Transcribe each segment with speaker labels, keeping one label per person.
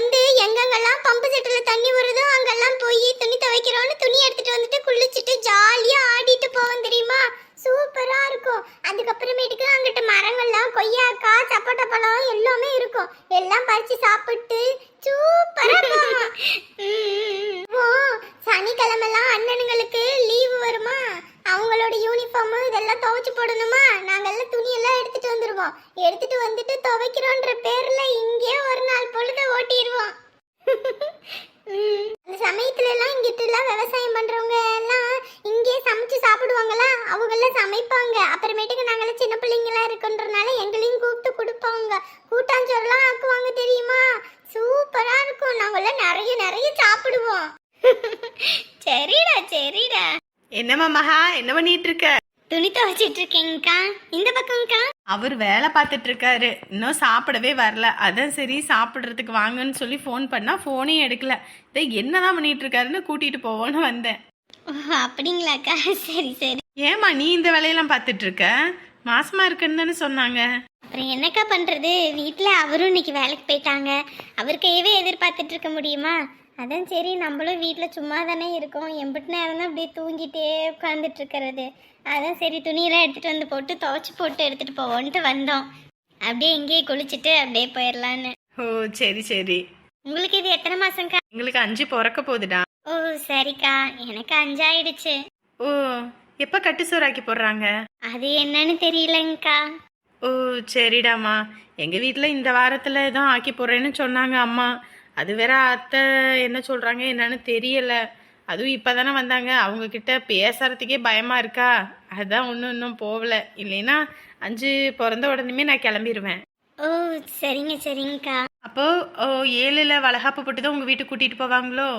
Speaker 1: வந்து எங்கெங்கெல்லாம் பம்பு செட்டுல தண்ணி வருதோ அங்கெல்லாம் போய் துணி துவைக்கிறோம்னு துணி எடுத்துட்டு வந்துட்டு குளிச்சுட்டு ஜாலியா ஆடிட்டு போவோம் தெரியுமா? சூப்பரா இருக்கும். அதுக்கப்புறமேட்டுக்கு அங்கிட்ட மரங்கள்லாம் கொய்யாக்கா சப்போட்டா பழம் எல்லாமே இருக்கும். எல்லாம் பறிச்சு சாப்பிட்டு சூப்பரா சனிக்கிழமெல்லாம் அண்ணனுங்களுக்கு லீவு வருமா? அவங்களோட யூனிஃபார்ம் இதெல்லாம் துவைச்சு போடணுமா? நாங்கெல்லாம் துணியெல்லாம் எடுத்துட்டு வந்துருவோம். எடுத்துட்டு வந்துட்டு துவைக்கிறோன்ற பேர்ல இங்கே ஒரு நாள் பொழுத ஓட்டிடுவோம் அந்த சமயத்துல எல்லாம் இங்கிட்ட எல்லாம் விவசாயம் பண்றவங்க எல்லாம் இங்கே சமைச்சு சாப்பிடுவாங்களா? அவங்க எல்லாம் சமைப்பாங்க. அப்புறமேட்டுக்கு நாங்கெல்லாம் சின்ன பிள்ளைங்களா இருக்குன்றனால எங்களையும் கூப்பிட்டு கொடுப்பாங்க. கூட்டாஞ்சோறுலாம் ஆக்குவாங்க தெரியுமா? சூப்பரா இருக்கும். நாங்கெல்லாம் நிறைய நிறைய சாப்பிடுவோம். சரிடா சரிடா.
Speaker 2: என்னம்மா மகா என்ன பண்ணிட்டு இருக்க?
Speaker 1: துணி துவைச்சிட்டு இருக்கேங்கக்கா. இந்த பக்கம்க்கா?
Speaker 2: அவர் வேலை பார்த்துட்டு இருக்காரு இன்னும் சாப்பிடவே வரல. அதான் சரி சாப்பிட்றதுக்கு வாங்கன்னு சொல்லி ஃபோன் பண்ணா ஃபோனையும் எடுக்கல. இதை என்னதான் பண்ணிட்டு இருக்காருன்னு கூட்டிட்டு போவோன்னு வந்தேன்.
Speaker 1: அப்படிங்களாக்கா? சரி சரி.
Speaker 2: ஏமா நீ இந்த வேலையெல்லாம் பார்த்துட்டு இருக்க மாசமா இருக்குன்னு சொன்னாங்க.
Speaker 1: அப்புறம் என்னக்கா பண்றது? வீட்டில் அவரும் இன்னைக்கு வேலைக்கு போயிட்டாங்க. அவர் கையவே எதிர்பார்த்துட்டு இருக்க முடியுமா? அதான் சரி நம்மளும் வீட்டில் சும்மா தானே இருக்கோம். எம்பிட்டு நேரம் தான் அப்படியே தூங்கிட்டே உட்காந்துட்டு இருக்கிறது அதான் சரி துணியெல்லாம் எடுத்துட்டு வந்து போட்டு துவைச்சு போட்டு எடுத்துட்டு போவோன்ட்டு வந்தோம். அப்படியே இங்கேயே குளிச்சுட்டு அப்படியே போயிடலான்னு
Speaker 2: ஓ சரி சரி.
Speaker 1: உங்களுக்கு இது எத்தனை மாசம்க்கா?
Speaker 2: எங்களுக்கு அஞ்சு பிறக்க போகுதுடா.
Speaker 1: ஓ சரிக்கா. எனக்கு அஞ்சாயிடுச்சு.
Speaker 2: ஓ எப்போ கட்டு சோறாக்கி போடுறாங்க?
Speaker 1: அது என்னன்னு தெரியலங்கக்கா
Speaker 2: ஓ சரிடாம்மா. எங்கள் வீட்டில் இந்த வாரத்தில் தான் ஆக்கி போடுறேன்னு சொன்னாங்க அம்மா. அது வேற அத்தை என்ன சொல்கிறாங்க என்னன்னு தெரியல. அதுவும் இப்போ தானே வந்தாங்க. அவங்க கிட்ட பேசுறதுக்கே பயமாக இருக்கா? அதான் ஒன்றும் இன்னும் போகல. இல்லைன்னா அஞ்சு பிறந்த உடனேமே நான் கிளம்பிடுவேன்
Speaker 1: ஓ சரிங்க சரிங்கக்கா.
Speaker 2: அப்போ ஓ ஏழில் வளகாப்பு போட்டு தான் உங்கள் வீட்டுக்கு கூட்டிகிட்டு போவாங்களோ?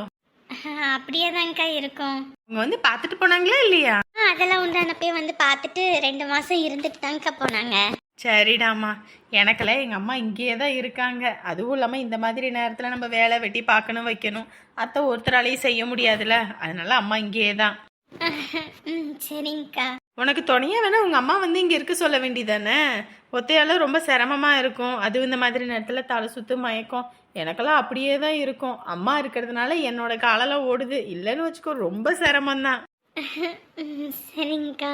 Speaker 1: அப்படியே தான்க்கா இருக்கும்.
Speaker 2: அவங்க வந்து பார்த்துட்டு போனாங்களா இல்லையா?
Speaker 1: அதெல்லாம் உண்டானப்பே வந்து பார்த்துட்டு ரெண்டு மாசம் இருந்துட்டு தான்க்கா போனாங்க.
Speaker 2: சரிடாம்மா. எனக்கெல்லாம் எங்கள் அம்மா இங்கேயே தான் இருக்காங்க. அதுவும் இல்லாமல் இந்த மாதிரி நேரத்தில் நம்ம வேலை வெட்டி பார்க்கணும் வைக்கணும். அத்தை ஒருத்தராலையும் செய்ய முடியாதுல்ல. அதனால அம்மா இங்கேயே தான்.
Speaker 1: சரிங்கக்கா.
Speaker 2: உனக்கு துணையாக வேணா உங்கள் அம்மா வந்து இங்கே இருக்க சொல்ல வேண்டியதானே? ஒத்தையால ரொம்ப சிரமமாக இருக்கும். அதுவும் இந்த மாதிரி நேரத்தில் தலை சுத்து மயக்கம். எனக்கெல்லாம் அப்படியே தான் இருக்கும். அம்மா இருக்கிறதுனால என்னோட காலெல்லாம் ஓடுது. இல்லைன்னு வச்சுக்கோ ரொம்ப சிரமம்தான்.
Speaker 1: சரிங்கக்கா.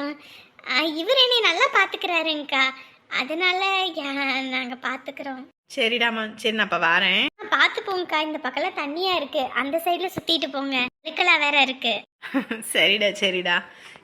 Speaker 1: இவர் என்னை நல்லா பார்த்துக்கிறாருங்கக்கா அதனால யா- நாங்க பார்த்துக்கிறோம்
Speaker 2: சரிடாம்மா சரி நான் இப்போ வரேன்.
Speaker 1: பார்த்து போங்கக்கா. இந்த பக்கம்லாம் தண்ணியா இருக்கு. அந்த சைடுல சுத்திட்டு போங்க. இதுக்கெல்லாம் வேற இருக்கு.
Speaker 2: சரிடா சரிடா.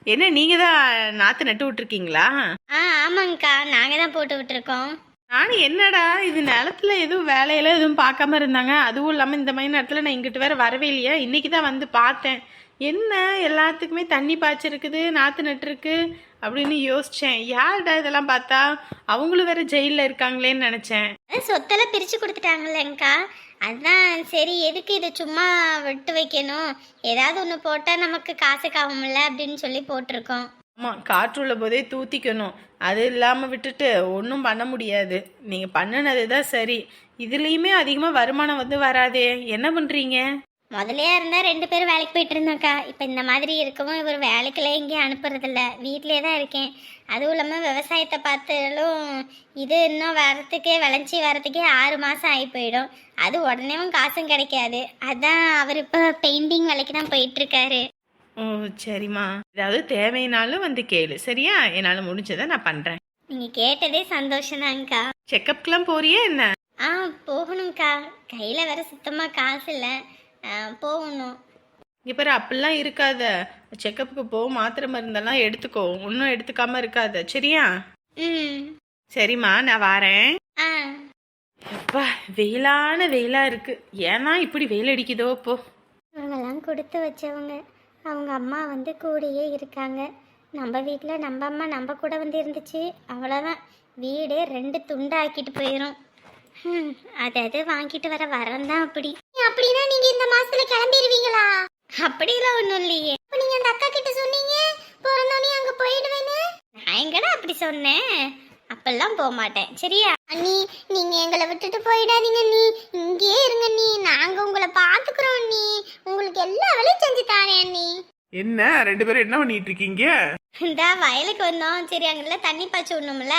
Speaker 2: என்ன நீங்கள் தான் நாற்று நட்டு விட்ருக்கீங்களா
Speaker 1: ஆ ஆமாங்கக்கா. நாங்க தான் போட்டு விட்டுருக்கோம்.
Speaker 2: நானும் என்னடா இது நிலத்துல எதுவும் வேலையில எதுவும் பார்க்காம இருந்தாங்க. அதுவும் இல்லாமல் இந்த மாதிரி நேரத்தில் நான் இங்கிட்டு வேற வரவே இல்லையா. இன்னைக்கு தான் வந்து பார்த்தேன். என்ன எல்லாத்துக்குமே தண்ணி பாய்ச்சிருக்குது நாற்று நட்டுருக்கு அப்படின்னு யோசிச்சேன். யார்டா இதெல்லாம் பார்த்தா? அவங்களும் வேற ஜெயிலில் இருக்காங்களேன்னு நினச்சேன்.
Speaker 1: சொத்தெல்லாம் பிரிச்சு கொடுத்துட்டாங்களேங்க்கா. அதான் சரி எதுக்கு இதை சும்மா விட்டு வைக்கணும்? ஏதாவது ஒன்று போட்டால் நமக்கு காசுக்கு ஆகும்ல அப்படின்னு சொல்லி போட்டிருக்கோம்.
Speaker 2: ஆமாம் காற்றுள்ள போதே தூத்திக்கணும். அது இல்லாமல் விட்டுட்டு ஒன்றும் பண்ண முடியாது. நீங்கள் பண்ணினது தான் சரி. இதுலேயுமே அதிகமாக வருமானம் வந்து வராதே. என்ன பண்ணுறீங்க
Speaker 1: முதலையா இருந்தால் ரெண்டு பேரும் வேலைக்கு போயிட்டு இருந்தோம்க்கா. இப்போ இந்த மாதிரி இருக்கவும் இவர் வேலைக்கெல்லாம் எங்கேயும் அனுப்புறதில்ல. வீட்டிலே தான் இருக்கேன். அதுவும் இல்லாமல் விவசாயத்தை பார்த்தாலும் இது இன்னும் வரத்துக்கே விளைஞ்சி வரத்துக்கே ஆறு மாதம் ஆகி போயிடும். அது உடனேவும் காசும் கிடைக்காது. அதான் அவர் இப்போ பெயிண்டிங் வேலைக்கு தான் போயிட்டுருக்காரு
Speaker 2: ஓ சரிம்மா. ஏதாவது தேவைனாலும் வந்து கேளு சரியா? என்னால் முடிஞ்சதை நான் பண்ணுறேன்
Speaker 1: நீங்கள் கேட்டதே சந்தோஷம்தாங்க்கா
Speaker 2: செக்கப்க்கெலாம் போறியா என்ன?
Speaker 1: ஆ போகணும்க்கா. கையில் வேற சுத்தமாக காசு இல்லை. போகணும்.
Speaker 2: இங்கே பாரு அப்படிலாம் இருக்காத. செக்கப்புக்கு போ மாத்திரை மருந்தெல்லாம் எடுத்துக்கோ. ஒன்றும் எடுத்துக்காம இருக்காத. சரியா?
Speaker 1: ம்.
Speaker 2: சரிம்மா நான் வரேன்.
Speaker 1: ஆ.
Speaker 2: அப்பா வெயிலான வெயிலா இருக்கு. ஏன்னா இப்படி வெயில் அடிக்குதோ இப்போ
Speaker 1: இவங்கெல்லாம் கொடுத்து வச்சவங்க. அவங்க அம்மா வந்து கூடயே இருக்காங்க. நம்ம வீட்டில் நம்ம அம்மா நம்ம கூட வந்து இருந்துச்சு. அவ்வளோதான் வீடே ரெண்டு துண்டாக்கிட்டு போயிடும் அது அது வாங்கிட்டு வர வரம் தான் அப்படி. அப்படின்னா நீங்கள் இந்த மாதத்தில் கிளம்பிடுவீங்களா அப்படிலாம் ஒன்றும் இல்லையே. நீங்க நீங்க அந்த அக்கா கிட்ட சொன்னீங்க பிறந்தோனே அங்க போயிடுவேன்னு? நான் எங்கடா அப்படி சொன்னேன்? அப்பெல்லாம் போக மாட்டேன். சரியா? அண்ணி நீங்க எங்களை விட்டுட்டு போயிடாதீங்க நீ இங்கேயே இருங்க நீ நாங்க உங்களை பாத்துக்கிறோம் நீ உங்களுக்கு எல்லா வேலையும் செஞ்சு தாரேன் அண்ணி.
Speaker 3: என்ன? ரெண்டு பேரும் என்ன பண்ணிட்டு இருக்கீங்க?
Speaker 1: இந்த வயலுக்கு வந்தோம். சரி அங்கெல்லாம் தண்ணி பாய்ச்சி விடணும்ல.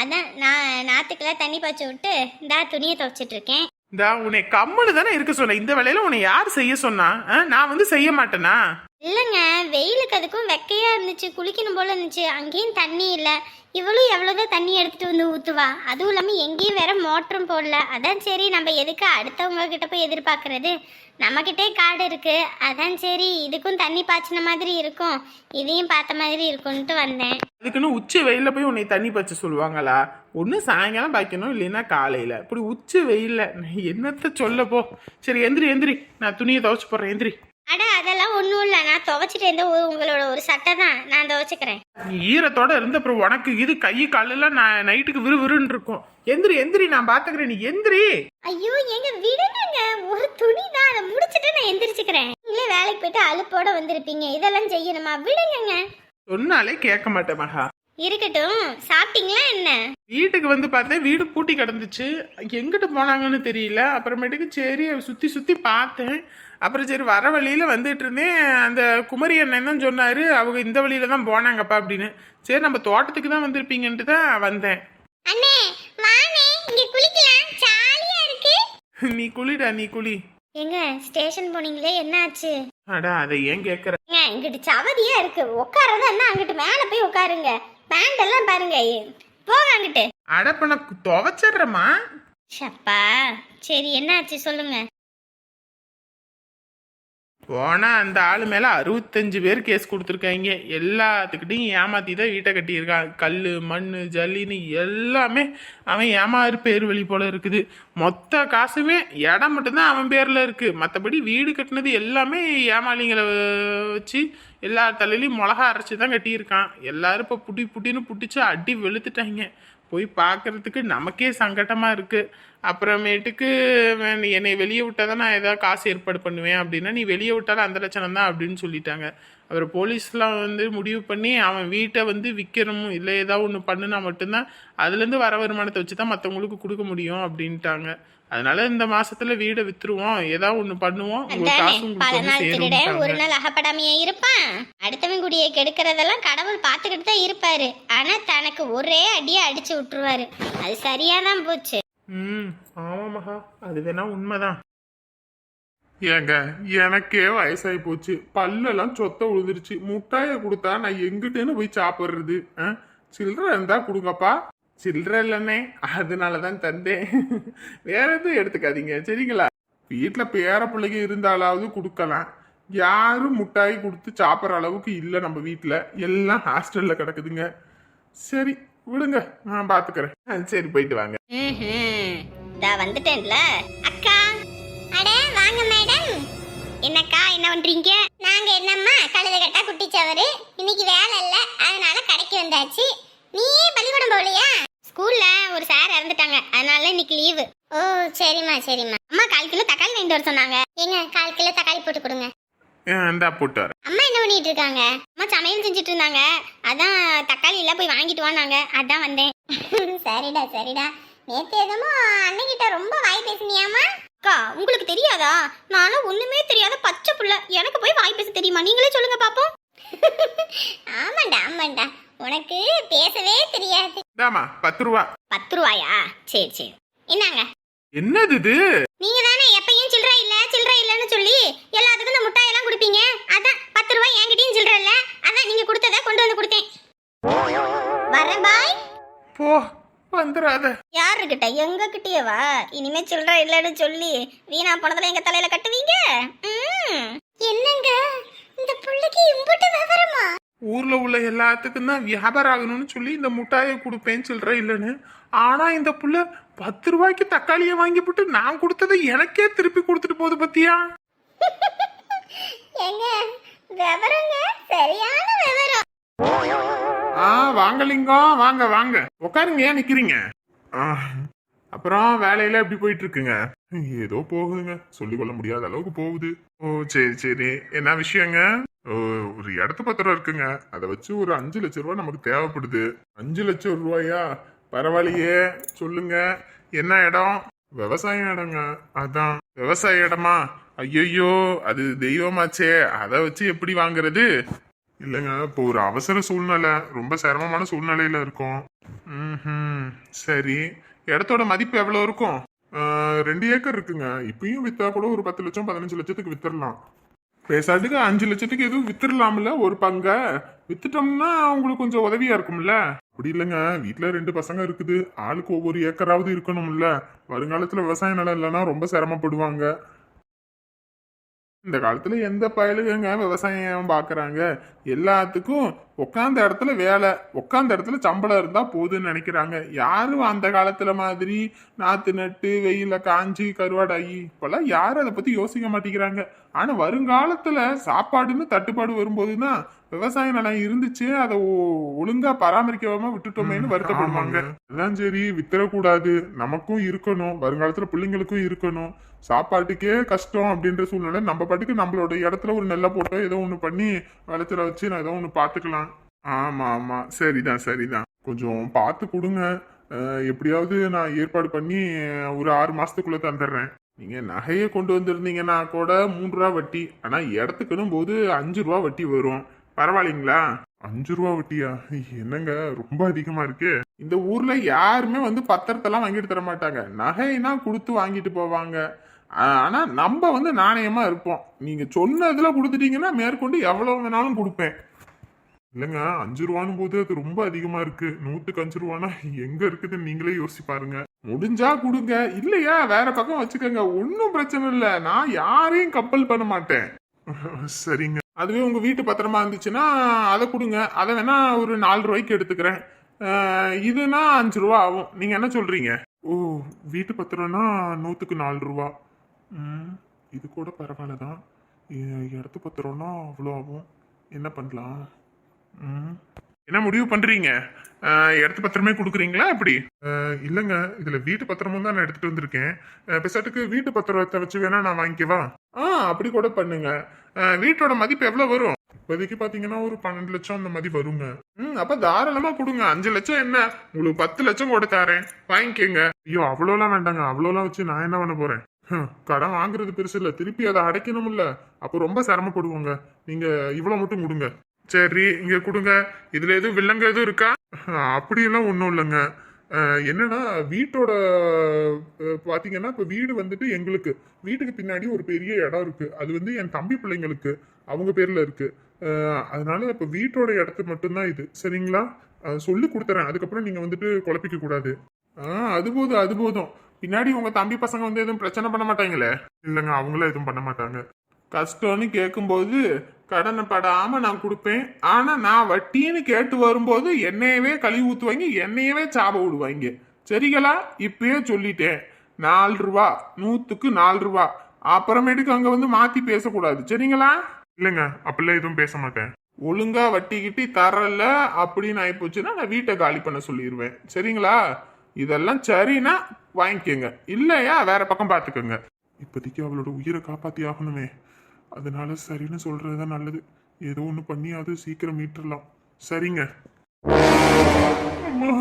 Speaker 1: அதான் நான் நாத்துக்கெல்லாம் தண்ணி பாய்ச்சி விட்டு இந்த துணியை துவைச்சிட்டு இருக்கேன்.
Speaker 3: இந்த உன்னை கம்முன்னு தானே இருக்க சொன்ன இந்த வேலையில உன்னை யார் செய்ய சொன்னா? ஆ, நான் வந்து செய்ய மாட்டேனா?
Speaker 1: இல்லைங்க வெயிலுக்கு அதுக்கும் வெக்கையா இருந்துச்சு குளிக்கணும் போல இருந்துச்சு. அங்கேயும் தண்ணி இல்லை. இவளும் எவ்வளோதான் தண்ணி எடுத்துட்டு வந்து ஊற்றுவா அதுவும் இல்லாமல் எங்கேயும் வேற மோட்டரும் போடல. அதான் சரி நம்ம எதுக்கு அடுத்தவங்க கிட்ட போய் எதிர்பார்க்கறது? நம்மக்கிட்டே காடு இருக்கு. அதான் சரி இதுக்கும் தண்ணி பாய்ச்சின மாதிரி இருக்கும். இதையும் பார்த்த மாதிரி இருக்கும்ட்டு வந்தேன்.
Speaker 3: அதுக்குன்னு உச்சி வெயிலில் போய் உன்னை தண்ணி பாய்ச்ச சொல்லுவாங்களா? ஒன்று சாயங்காலம் பாய்க்கணும் இல்லைன்னா காலையில. இப்படி உச்சி வெயிலில் நான் என்னத்த சொல்லப்போ சரி எந்திரி எந்திரி. நான் துணியை துவைச்சு போடுறேன். எந்திரி.
Speaker 1: அட அதெல்லாம் ஒன்றும் இல்லை. நான் துவைச்சிட்டு இருந்த ஒரு- உங்களோட ஒரு சட்டை தான் நான் துவைச்சிக்கிறேன்.
Speaker 3: ஈரத்தோட இருந்த அப்புறம் உனக்கு இது கை காலெல்லாம் நான் நைட்டுக்கு விறு விறுன்னு இருக்கும். எந்திரி எந்திரி நான் பாத்துக்கிறேன் நீ. எந்திரி.
Speaker 1: ஐயோ எங்க விடுங்க ஒரு துணி தான். அதை முடிச்சிட்டு நான் எந்திரிச்சுக்கிறேன். நீங்களே வேலைக்கு போயிட்டு அலுப்போட வந்திருப்பீங்க. இதெல்லாம் செய்யணுமா? விடுங்கங்க.
Speaker 3: சொன்னாலே கேட்க மாட்டேன் மகா.
Speaker 1: இருக்கட்டும். சாப்பிட்டீங்களா என்ன?
Speaker 3: வீட்டுக்கு வந்து பார்த்தேன் வீடு பூட்டி கிடந்துச்சு. எங்கிட்டு போனாங்கன்னு தெரியல. அப்புறமேட்டுக்கு சரி சுற்றி சுற்றி பார்த்தேன். அப்புறம் சரி வர வழியில் வந்துட்டு இருந்தேன். அந்த குமரி அண்ணன் தான் சொன்னார் அவங்க இந்த வழியில தான் போனாங்கப்பா அப்படின்னு. சரி நம்ம தோட்டத்துக்கு தான் வந்திருப்பீங்கன்ட்டு தான் வந்தேன்.
Speaker 1: அண்ணே வாண்ணே இங்க குளிக்கலாம். ஜாலியா இருக்கு.
Speaker 3: நீ குளிடா நீ குளி.
Speaker 1: எங்க ஸ்டேஷன் போனீங்களே என்ன ஆச்சு
Speaker 3: அடா அதை ஏன்
Speaker 1: ஏங்க இங்கிட்டு சவதியா இருக்கு. உட்காரதா என்ன அங்கிட்டு மேல போய் உட்காருங்க. பேண்ட் எல்லாம் பாருங்க. போங்க அங்கிட்டு.
Speaker 3: அடப்ப நான் துவைச்சிட்றேம்மா.
Speaker 1: ஷப்பா சரி என்ன ஆச்சு சொல்லுங்க.
Speaker 3: போனால் அந்த ஆள் மேலே அறுபத்தஞ்சு பேர் கேஸ் கொடுத்துருக்காங்க. எல்லாத்துக்கிட்டையும் ஏமாற்றி தான் வீட்டை கட்டியிருக்கான் கல் மண் ஜல்லின்னு எல்லாமே அவன் ஏமாறு பேர் வழி போல் இருக்குது. மொத்த காசுமே இடம் மட்டும்தான் அவன் பேரில் இருக்குது மற்றபடி வீடு கட்டினது எல்லாமே ஏமாளிங்களை வச்சு எல்லா தலையிலையும் மிளகா அரைச்சி தான் கட்டியிருக்கான். எல்லாரும் இப்போ புட்டி புட்டின்னு புட்டிச்சு அடி வெளுத்துட்டாங்க. போய் பார்க்கறதுக்கு நமக்கே சங்கடமா இருக்கு. அப்புறமேட்டுக்கு என்னை வெளியே விட்டாதான் நான் ஏதாவது காசு ஏற்பாடு பண்ணுவேன். அப்படின்னா நீ வெளியே விட்டாலும் அந்த லட்சணம் தான் அப்படின்னு சொல்லிட்டாங்க. அப்புறம் போலீஸ்லாம் வந்து முடிவு பண்ணி அவன் வீட்டை வந்து விற்கணும் இல்லை ஏதாவது ஒன்று பண்ணுனா மட்டும்தான் அதுலேருந்து வர வருமானத்தை வச்சு தான் மற்றவங்களுக்கு கொடுக்க முடியும் அப்படின்ட்டாங்க. அதனால இந்த மாசத்துல வீடை வித்துருவோம் ஏதாவது ஒன்று பண்ணுவோம்
Speaker 1: பல நாள் திருட. ஒரு நாள் அகப்படாமையே இருப்பான். அடுத்தவன் குடியை கெடுக்கிறதெல்லாம் கடவுள் பார்த்துக்கிட்டு தான் இருப்பாரு. ஆனா தனக்கு ஒரே அடியா அடிச்சு விட்டுருவாரு. அது சரியா தான் போச்சு.
Speaker 3: ம் ஆமா மகா அது வேணா உண்மைதான். ஏங்க எனக்கே வயசாகி போச்சு. பல்லெல்லாம் சொத்த உழுதுருச்சு முட்டாயை கொடுத்தா நான் எங்கிட்டேன்னு போய் சாப்பிட்றது ஆ? சில்லறை இருந்தா கொடுங்கப்பா. சில்லறை இல்லைன்னே அதனால தான் தந்தேன். வேற எதுவும் எடுத்துக்காதீங்க சரிங்களா? வீட்டில் பேர பிள்ளைங்க இருந்தாலாவது கொடுக்கலாம். யாரும் முட்டாய் கொடுத்து சாப்பிட்ற அளவுக்கு இல்லை நம்ம வீட்டில் எல்லாம் ஹாஸ்டலில் கிடக்குதுங்க. சரி விடுங்க நான் பார்த்துக்கிறேன் சரி போயிட்டு வாங்க.
Speaker 1: வந்துட்டேன்ல. அக்கா. அட வாங்க மேடம் என்னக்கா என்ன பண்றீங்க? நாங்க என்னம்மா கழுத கட்டா குட்டிச்சவரு இன்னைக்கு வேலை இல்ல அதனால கடைக்கு வந்தாச்சு. நீ பள்ளிக்கூடம் போகலையா? ஸ்கூல்ல ஒரு சார் இறந்துட்டாங்க அதனால இன்னைக்கு லீவு. ஓ சரிம்மா சரிம்மா. அம்மா கால் கிலோ தக்காளி வாங்கிட்டு வர சொன்னாங்க. ஏங்க கால் கிலோ தக்காளி போட்டு கொடுங்க.
Speaker 3: இந்தா போட்டு வரேன்.
Speaker 1: அம்மா என்ன பண்ணிட்டு இருக்காங்க? அம்மா சமையல் செஞ்சுட்டு இருந்தாங்க. அதான் தக்காளி எல்லாம் போய் வாங்கிட்டு வானாங்க. அதான் வந்தேன். சரிடா சரிடா. நேத்து என்னமோ அண்ணன்கிட்ட ரொம்ப வாய் பேசுனியாமா அக்கா உங்களுக்கு தெரியாதா? நானும் ஒண்ணுமே தெரியாத பச்சை புள்ள. எனக்கு போய் வாய் பேச தெரியுமா? நீங்களே சொல்லுங்க பாப்போம். ஆமாண்டா ஆமாண்டா. உனக்கு பேசவே தெரியாது.
Speaker 3: இந்தாம்மா பத்து ரூபா.
Speaker 1: பத்து ரூபாயா? சரி சரி. என்னங்க
Speaker 3: என்னது இது?
Speaker 1: நீங்க தானே எப்பயும் கிட்டயவா இனிமே சில்லற இல்லன்னு சொல்லி வீணா போனதுல எங்க தலையில கட்டுவீங்க? ம். என்னங்க? இந்த புள்ளைக்கு இம்புட்டு விவரமா?
Speaker 3: ஊர்ல உள்ள எல்லாத்துக்கும் தான் வியாபாரம் ஆகணும்னு சொல்லி இந்த முட்டாயை கொடுப்பேன் சில்லற இல்லைன்னு. ஆனா இந்த புள்ள பத்து ரூபாய்க்கு தக்காளியை வாங்கி போட்டு நான் கொடுத்ததை எனக்கே திருப்பி கொடுத்துட்டு போகுது பத்தியா?
Speaker 1: எங்க விவரங்க சரியான விவரம்.
Speaker 3: ஆ வாங்க லிங்கம். வாங்க வாங்க. உட்காருங்க ஏன் நிக்கிறீங்க. ஆ, அப்புறம் வேலையில எப்படி போயிட்டு இருக்குங்க
Speaker 4: ஏதோ போகுதுங்க. சொல்லிக்கொள்ள முடியாத அளவுக்கு போகுது. ஓ சரி சரி. என்ன விஷயங்க? ஓ, ஒரு இடத்து பத்திரம் இருக்குங்க. அதை வச்சு ஒரு அஞ்சு லட்ச ரூபாய் நமக்கு தேவைப்படுது. அஞ்சு லட்சம் ரூபாயா? பரவாயில்லையே. சொல்லுங்க. என்ன இடம்? விவசாய இடங்க. அதான். விவசாய இடமா? ஐயோ அது தெய்வமாச்சே. அதை வச்சு எப்படி வாங்குறது? இல்லைங்க இப்போ ஒரு அவசர சூழ்நிலை. ரொம்ப சிரமமான சூழ்நிலையில இருக்கும். ம் சரி. இடத்தோட மதிப்பு எவ்வளோ இருக்கும்? ரெண்டு ஏக்கர் இருக்குங்க. இப்பயும் வித்தா கூட ஒரு பத்து லட்சம் பதினஞ்சு லட்சத்துக்கு வித்துடலாம் பேசாட்டுக்கு அஞ்சு லட்சத்துக்கு எதுவும் வித்துடலாம்ல ஒரு பங்க? வித்துட்டோம்னா அவங்களுக்கு கொஞ்சம் உதவியா இருக்கும்ல? அப்படி இல்லைங்க. வீட்டில் ரெண்டு பசங்க இருக்குது. ஆளுக்கு ஒவ்வொரு ஏக்கராவது இருக்கணும்ல. வருங்காலத்தில் விவசாய நிலம் இல்லைன்னா ரொம்ப சிரமப்படுவாங்க. இந்த காலத்துல எந்த பயலுகங்க விவசாயம் பாக்குறாங்க எல்லாத்துக்கும் உட்காந்த இடத்துல வேலை உட்காந்த இடத்துல சம்பளம் இருந்தா போதும்னு நினைக்கிறாங்க. யாரும் அந்த காலத்துல மாதிரி நாத்து நட்டு வெயில காஞ்சி கருவாடாகி இப்பெல்லாம் யாரும் அதை பத்தி யோசிக்க மாட்டேங்கிறாங்க. ஆனா வருங்காலத்துல சாப்பாடுன்னு தட்டுப்பாடு வரும்போதுதான் விவசாய நிலம் இருந்துச்சு அதை ஒ- ஒழுங்கா பராமரிக்காம விட்டுட்டோமேன்னு வருத்தப்படுவாங்க. அதான் சரி வித்துறக்கூடாது நமக்கும் இருக்கணும் வருங்காலத்துல பிள்ளைங்களுக்கும் இருக்கணும். சாப்பாட்டுக்கே கஷ்டம் அப்படின்ற சூழ்நிலை நம்ம பாட்டுக்கு நம்மளோட இடத்துல ஒரு நெல்லை போட்டோ ஏதோ ஒன்று பண்ணி விளைச்சல வச்சு நான் ஏதோ ஒன்று பார்த்துக்கலாம். ஆமா ஆமா. சரிதான் சரிதான். கொஞ்சம் பார்த்து கொடுங்க. எப்படியாவது நான் ஏற்பாடு பண்ணி ஒரு ஆறு மாதத்துக்குள்ளே தந்துடுறேன். நீங்கள் நகையை கொண்டு வந்திருந்தீங்கன்னா கூட மூன்று ரூபா வட்டி. ஆனால் இடத்துக்குன்னு போது அஞ்சு ரூபா வட்டி வரும். பரவாயில்லைங்களா? அஞ்சு ரூபா வட்டியா? என்னங்க ரொம்ப அதிகமா இருக்கு. இந்த ஊர்ல யாருமே வந்து பத்திரத்தெல்லாம் வாங்கிட்டு தர மாட்டாங்க. நகைனா கொடுத்து வாங்கிட்டு போவாங்க. ஆனால் ஆனா நம்ம வந்து நாணயமா இருப்போம். நீங்க சொன்னதுல கொடுத்துட்டீங்கன்னா மேற்கொண்டு எவ்வளவு வேணாலும் கொடுப்பேன். இல்லைங்க அஞ்சு ரூபான்னு போது அது ரொம்ப அதிகமா இருக்கு. நூத்துக்கு அஞ்சு ரூபானா எங்க இருக்குதுன்னு நீங்களே யோசிச்சு பாருங்க. முடிஞ்சா கொடுங்க. இல்லையா வேற பக்கம் வச்சுக்கோங்க. ஒன்றும் பிரச்சனை இல்லை. நான் யாரையும் கப்பல் பண்ண மாட்டேன். சரிங்க. அதுவே உங்க வீட்டு பத்திரமா இருந்துச்சுன்னா அதை கொடுங்க. அதை வேணா ஒரு நாலு ரூபாய்க்கு எடுத்துக்கிறேன். இதுனா அஞ்சு ரூபா ஆகும். நீங்க என்ன சொல்றீங்க? ஓ வீட்டு பத்திரம்னா நூத்துக்கு நாலு ரூபா. ம், இது கூட பரவாயில்ல தான். இடத்து பத்திரம்னா அவ்வளோ ஆகும். என்ன பண்ணலாம்? என்ன முடிவு பண்றீங்க? இடத்து பத்திரமே கொடுக்குறீங்களா எப்படி? இல்லைங்க. இதில் வீட்டு பத்திரமும் தான் நான் எடுத்துட்டு வந்திருக்கேன். பெசாட்டுக்கு வீட்டு பத்திரத்தை வச்சு வேணா நான் வாங்கிக்கவா? ஆ அப்படி கூட பண்ணுங்க. வீட்டோட மதிப்பு எவ்வளோ வரும்? இப்போதைக்கு பார்த்தீங்கன்னா ஒரு பன்னெண்டு லட்சம் அந்த மாதிரி வருங்க. ம் அப்போ தாராளமாக கொடுங்க. அஞ்சு லட்சம் என்ன? உங்களுக்கு பத்து லட்சம் கூட தரேன். வாங்கிக்கோங்க. ஐயோ அவ்வளோலாம் வேண்டாங்க. அவ்வளோலாம் வச்சு நான் என்ன பண்ண போகிறேன் கடன் வாங்குறது பெருசு இல்லை. திருப்பி அதை அடைக்கணும்ல. அப்போ ரொம்ப சிரமப்படுவோங்க. நீங்கள் இவ்வளோ மட்டும் கொடுங்க. சரி இங்க கொடுங்க. இதுல எதுவும் வில்லங்க எதுவும் இருக்கா? அப்படியெல்லாம் ஒன்றும் இல்லைங்க. என்னன்னா வீட்டோட பார்த்தீங்கன்னா இப்போ வீடு வந்துட்டு எங்களுக்கு. வீட்டுக்கு பின்னாடி ஒரு பெரிய இடம் இருக்குது அது வந்து என் தம்பி பிள்ளைங்களுக்கு. அவங்க பேரில் இருக்குது அதனால இப்போ வீட்டோட இடத்து மட்டும்தான் இது. சரிங்களா? சொல்லி கொடுத்துறேன். அதுக்கப்புறம் நீங்கள் வந்துட்டு குழப்பிக்க கூடாது. ஆ அது போதும் அது போதும். பின்னாடி உங்கள் தம்பி பசங்க வந்து எதுவும் பிரச்சனை பண்ண மாட்டாங்களே? இல்லைங்க அவங்களும் எதுவும் பண்ண மாட்டாங்க. கஷ்டம்னு கேட்கும்போது கடனை படாம நான் கொடுப்பேன். ஆனா நான் வட்டின்னு கேட்டு வரும்போது என்னையவே கழுவி ஊத்துவாங்க என்னையவே சாப விடுவாங்க சரிங்களா? இப்பயே சொல்லிட்டேன். நாலு ரூபா நூத்துக்கு நாலு ரூபா. அப்புறமேட்டுக்கு அங்க வந்து மாத்தி பேசக்கூடாது. சரிங்களா? இல்லைங்க அப்படிலாம் எதுவும் பேச மாட்டேன். ஒழுங்கா வட்டி கிட்டி தரல அப்படின்னு ஆயிப்போச்சுன்னா நான் வீட்டை காலி பண்ண சொல்லிடுவேன் சரிங்களா? இதெல்லாம் சரின்னா வாங்கிக்கோங்க. இல்லையா? வேற பக்கம் பார்த்துக்கோங்க இப்போதைக்கு அவளோட உயிரை காப்பாத்தி ஆகணுமே அதனால சரின்னு சொல்றதுதான் நல்லது. ஏதோ ஒன்று பண்ணியாவது சீக்கிரம் மீட்டுறலாம் சரிங்க. அம்மா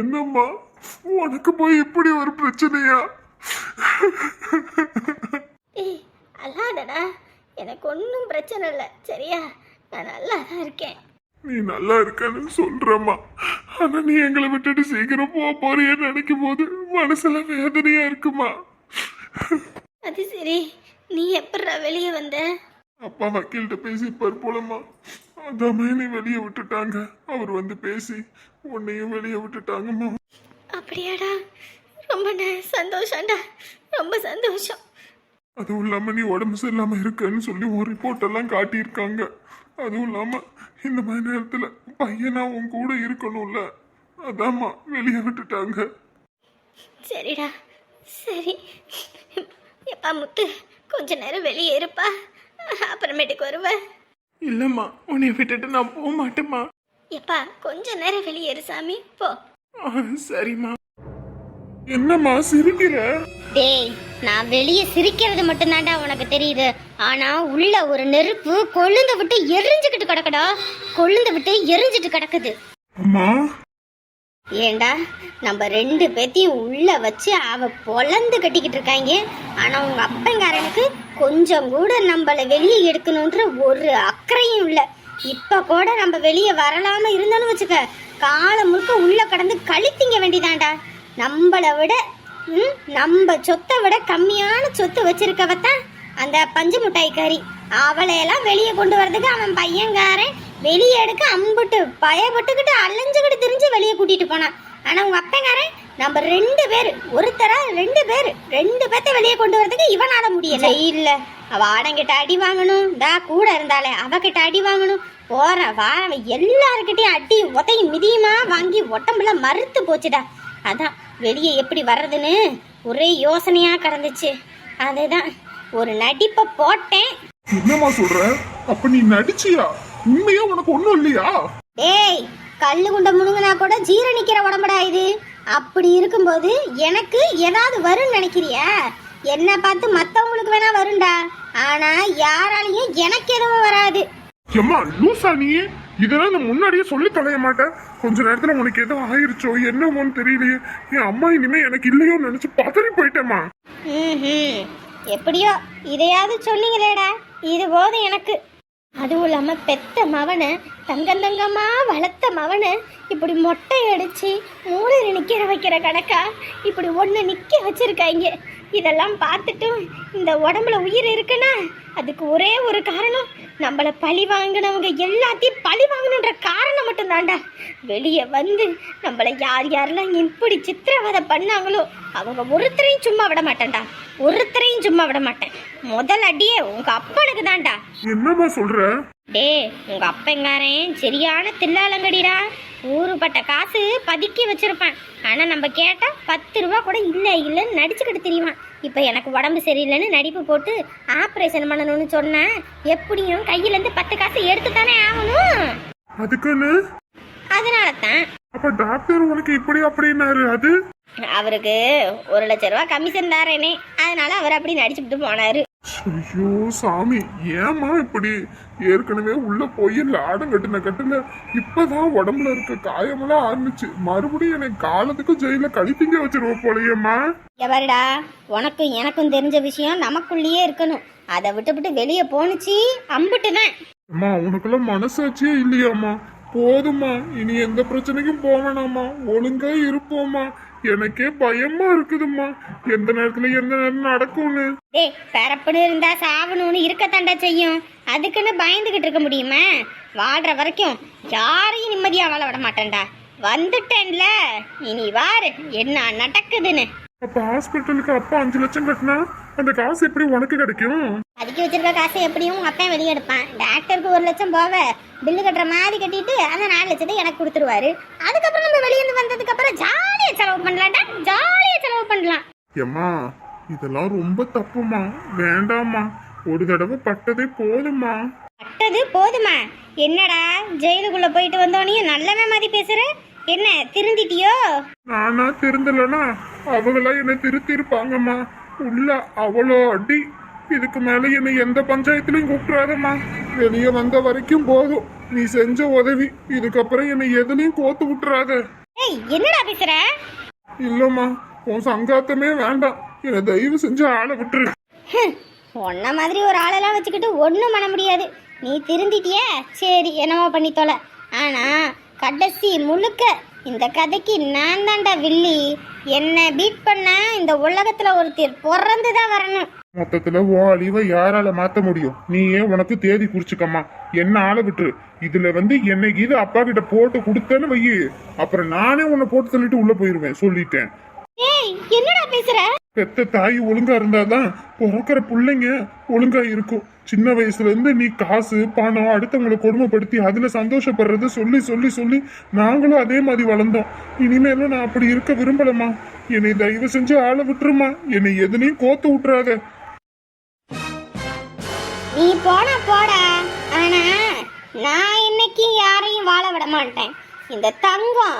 Speaker 4: என்னம்மா? உனக்கு போய் இப்படி ஒரு பிரச்சனையா?
Speaker 1: ஏய் அல்லாதடா எனக்கு ஒன்றும் பிரச்சனை இல்லை. சரியா? நான் நல்லா தான் இருக்கேன்.
Speaker 4: நீ நல்லா இருக்கன்னு சொல்றம்மா. ஆனா நீ எங்களை விட்டுட்டு சீக்கிரம் போக போறியன்னு நினைக்கும் போது மனசுல வேதனையா இருக்குமா?
Speaker 1: அது சரி. நீ எப்பட்றா வெளியே வந்த?
Speaker 4: அப்பா வக்கீல்கிட்ட பேசியிருப்பார் போலம்மா. அதாமே நீ வெளியே விட்டுட்டாங்க. அவர் வந்து பேசி உன்னையும் வெளியே விட்டுட்டாங்கம்மா.
Speaker 1: அப்படியாடா? ரொம்ப சந்தோஷம்டா. ரொம்ப சந்தோஷம்.
Speaker 4: அதுவும் இல்லாம நீ உடம்பு சரியில்லாம இருக்கன்னு சொல்லி ஒரு ரிப்போர்ட் எல்லாம் காட்டியிருக்காங்க. அதுவும் இல்லாம இந்த மாதிரி நேரத்துல பையனா உன் கூட இருக்கணும்ல. அதாம்மா வெளியே விட்டுட்டாங்க.
Speaker 1: சரிடா. சரி. எப்பா முத்து. கொஞ்ச நேரம் வெளியே இருப்பா. அப்புறமேட்டுக்கு வருவேன்
Speaker 3: இல்லம்மா உன்னை விட்டுட்டு நான் போக மாட்டேம்மா.
Speaker 1: எப்பா கொஞ்ச நேரம் வெளியே இரு சாமி போ.
Speaker 3: ஆ, சரிம்மா.
Speaker 4: என்னம்மா சிரிக்கிற?
Speaker 1: டேய் நான் வெளியே சிரிக்கிறது மட்டும்தான்டா உனக்கு தெரியுது. ஆனா உள்ள ஒரு நெருப்பு கொழுந்து விட்டு எரிஞ்சுக்கிட்டு கிடக்குடா. கொழுந்து விட்டு எரிஞ்சிட்டு கிடக்குது.
Speaker 4: அம்மா
Speaker 1: ஏண்டா நம்ம ரெண்டு பேத்தையும் உள்ள வச்சு அவ பொலந்து கட்டிக்கிட்டு இருக்காங்க. ஆனா உங்க அப்பங்காரனுக்கு கொஞ்சம் கூட நம்மள வெளியே எடுக்கணுன்ற ஒரு அக்கறையும் இல்ல. இப்ப கூட நம்ம வெளியே வரலாம இருந்தாலும் வச்சுக்க காலம் முழுக்க உள்ள கடந்து கழித்திங்க வேண்டிதாண்டா நம்மளை விட ம், நம்ம சொத்தை விட கம்மியான சொத்து வச்சிருக்கவத்தான் அந்த பஞ்சு மிட்டாய்க்காரி. அவளையெல்லாம் வெளியே கொண்டு வரதுக்கு அவன் பையன்காரன். வெளியே எடுக்க அம்புட்டு பயப்பட்டுக்கிட்டு அலைஞ்சுக்கிட்டு திரிஞ்சு வெளியே கூட்டிட்டு போனான் ஆனா உங்க அப்பங்காரன் நம்ம ரெண்டு பேர் ஒருத்தரா ரெண்டு பேர் ரெண்டு பேர்த்த வெளியே கொண்டு வரதுக்கு இவனால முடியல. இல்ல அவ ஆடங்கிட்ட அடி வாங்கணும். தா கூட இருந்தாலே அவகிட்ட அடி வாங்கணும். போற வார எல்லாருக்கிட்டையும் அடி உதையும் மிதியுமா வாங்கி உடம்புல மறுத்து போச்சுடா. அதான் வெளியே எப்படி வர்றதுன்னு ஒரே யோசனையா கிடந்துச்சு. அதுதான் ஒரு நடிப்பை போட்டேன்.
Speaker 4: என்னம்மா சொல்ற? அப்ப நீ நடிச்சியா? உண்மையா உனக்கு ஒண்ணும் இல்லையா?
Speaker 1: டேய் கல்லு குண்ட முழுங்கினா கூட ஜீரணிக்கிற உடம்புடா இது. அப்படி இருக்கும்போது எனக்கு ஏதாவது வரும்னு நினைக்கிறியா? என்ன பார்த்து மத்தவங்களுக்கு வேணா வரும்டா. ஆனா யாராலையும் எனக்கு எதுவும் வராது.
Speaker 4: எம்மா லூசா நீ? இதெல்லாம் நான் முன்னாடியே சொல்லி தொலைய மாட்டேன். கொஞ்ச நேரத்துல உனக்கு ஏதோ ஆயிருச்சோ என்னமோன்னு தெரியலையே. என் அம்மா இனிமே எனக்கு இல்லையோ நினைச்சு பதறி போயிட்டேம்மா.
Speaker 1: எப்படியோ இதையாவது சொன்னீங்களேடா இது போதும் எனக்கு. அதுவும் இல்லாம பெத்த மவனை தங்கம் தங்கமா வளர்த்த மவனை இப்படி மொட்டை அடிச்சு மூலையில் நிக்கிற வைக்கிற கணக்கா? இப்படி ஒன்று நிக்க வச்சிருக்காங்க. இதெல்லாம் பார்த்துட்டும் இந்த உடம்புல உயிர் இருக்குன்னா அதுக்கு ஒரே ஒரு காரணம் நம்மளை பழி வாங்கினவங்க எல்லாத்தையும் பழி வாங்கணுன்ற காரணம் மட்டும்தான்டா. வெளியே வந்து நம்மளை யார் யாரெல்லாம் இப்படி சித்திரவதை பண்ணாங்களோ அவங்க ஒருத்தரையும் சும்மா விட மாட்டேன்டா. ஒருத்தரையும் சும்மா விட மாட்டேன். முதல் அடியே உங்க அப்பனுக்கு தான்டா
Speaker 4: என்னம்மா சொல்ற?
Speaker 1: டே உங்க அப்பங்காரன் சரியான தில்லாலங்கடிடா. ஊருப்பட்ட காசு பதுக்கி வச்சிருப்பான். ஆனா நம்ம கேட்டா பத்து ரூபா கூட இல்ல இல்லைன்னு நடிச்சுக்கிட்டு தெரியுவான் இப்போ எனக்கு உடம்பு சரியில்லைன்னு நடிப்பு போட்டு ஆப்ரேஷன் பண்ணணும்னு சொன்னேன். எப்படியும் கையில இருந்து பத்து காசு எடுத்து தானே ஆகணும்.
Speaker 4: அதுக்குன்னு?
Speaker 1: அதனால தான்
Speaker 4: அப்ப டாக்டர் உனக்கு இப்படி அப்படின்னாரு அது?
Speaker 1: அவருக்கு ஒரு லட்ச ரூபா கமிஷன் தாரேனே. அதனால அவர் அப்படி நடிச்சுட்டு போனாரு.
Speaker 4: ஐயோ சாமி ஏம்மா இப்படி? ஏற்கனவே உள்ள போய் லாடம் கட்டின கட்டுல இப்பதான் உடம்புல இருக்க காயமெல்லாம் ஆரம்பிச்சு. மறுபடியும் என்னை காலத்துக்கும் ஜெயில கழிப்பிங்க வச்சிருவ போலயேம்மா.
Speaker 1: எவருடா? உனக்கும் எனக்கும் தெரிஞ்ச விஷயம் நமக்குள்ளேயே இருக்கணும். அதை விட்டுவிட்டு வெளியே போணுச்சு அம்புட்டு தான்
Speaker 4: அம்மா உனக்கெல்லாம் மனசாட்சியே இல்லையாம்மா. போதும்மா இனி எந்த பிரச்சனைக்கும் போவேணாம்மா ஒழுங்கா இருப்போம்மா. எனக்கே பயமா இருக்குதும்மா. எந்த நேரத்துல எந்த நேரம் நடக்கும்னு.
Speaker 1: டேய் பரப்புன்னு இருந்தா சாவணும்னு இருக்கத்தாண்டா செய்யும். அதுக்குன்னு பயந்துகிட்டு இருக்க முடியுமா? வாழ்ற வரைக்கும் யாரையும் நிம்மதியா வாழ விட மாட்டேன்டா. வந்துட்டேன்ல. இனி வாரு என்ன நடக்குதுன்னு.
Speaker 4: அப்ப ஹாஸ்பிட்டலுக்கு அப்பா அஞ்சு லட்சம் கட்டினா? அந்த காசு எப்படி உனக்கு கிடைக்கும்?
Speaker 1: அதுக்கு வச்சிருக்க காசை எப்படியும் உங்க அப்பா வெளியே எடுப்பான். டாக்டருக்கு ஒரு லட்சம் போவ பில்லு கட்டுற மாதிரி கட்டிட்டு அந்த நாலு லட்சத்தை எனக்கு கொடுத்துருவாரு. அதுக்கப்புறம் நம்ம வெளியே இருந்து வந்ததுக்கு அப்புறம் ஜாலியா செலவு பண்ணலாம்டா. ஜாலியா செலவு பண்ணலாம்.
Speaker 4: ஏம்மா இதெல்லாம் ரொம்ப தப்புமா வேண்டாம்மா. ஒரு தடவை பட்டதே போதும்மா.
Speaker 1: பட்டது போதுமா? என்னடா ஜெயிலுக்குள்ள போயிட்டு வந்தோனையும் நல்லவன் மாதிரி பேசுற? என்ன திருந்திட்டியோ?
Speaker 4: நானா திருந்தலனா அவங்களா என்னை திருத்தி இருப்பாங்கம்மா உள்ள அவ்வளோ அடி. இதுக்கு மேல என்னை எந்த பஞ்சாயத்துலயும் கூப்பிடாதம்மா வெளியே வந்த வரைக்கும் போதும். நீ செஞ்ச உதவி இதுக்கப்புறம் என்னை எதுலயும் கோத்து விட்டுறாத.
Speaker 1: ஏய் என்னடா பேசுற?
Speaker 4: இல்லம்மா உன் சங்காத்தமே வேண்டாம். என்னை தயவு செஞ்சு ஆளை விட்டுரு.
Speaker 1: உன்ன மாதிரி ஒரு ஆளெல்லாம் வச்சுக்கிட்டு ஒன்றும் பண்ண முடியாது. நீ திருந்திட்டிய? சரி என்னமோ பண்ணி தொலை. ஆனா கடைசி முழுக்க இந்த கதைக்கு நான் தான்டா வில்லி. என்ன பீட் பண்ண இந்த உலகத்துல ஒருத்தர் பிறந்து தான் வரணும்.
Speaker 4: மொத்தத்துல ஓ அழிவை யாரால மாத்த முடியும்? நீயே உனக்கு தேதி குறிச்சுக்கம்மா. என்ன ஆளை விட்டுரு. இதுல வந்து என்னைக்கு இது அப்பா கிட்ட போட்டு கொடுத்தேன்னு வையி. அப்புறம் நானே உன்னை போட்டு தள்ளிட்டு உள்ள போயிருவேன். சொல்லிட்டேன்.
Speaker 1: ஏய் என்னடா பேசுற?
Speaker 4: பெத்த தாய் ஒழுங்கா இருந்தாதான் பிறக்கிற பிள்ளைங்க ஒழுங்கா இருக்கும். சின்ன வயசுல இருந்து நீ காசு பணம் அடுத்தவங்களை கொடுமைப்படுத்தி அதுல சந்தோஷப்படுறத சொல்லி சொல்லி சொல்லி நாங்களும் அதே மாதிரி வளர்ந்தோம். இனிமேலும் நான் அப்படி இருக்க விரும்பலம்மா. என்னை தயவு செஞ்சு ஆளை விட்டுருமா என்னை எதுனையும் கோத்து விட்டுறாத.
Speaker 1: நீ போனா போட ஆனா நான் இன்னைக்கு யாரையும் வாழ விட மாட்டேன். இந்த தங்கம்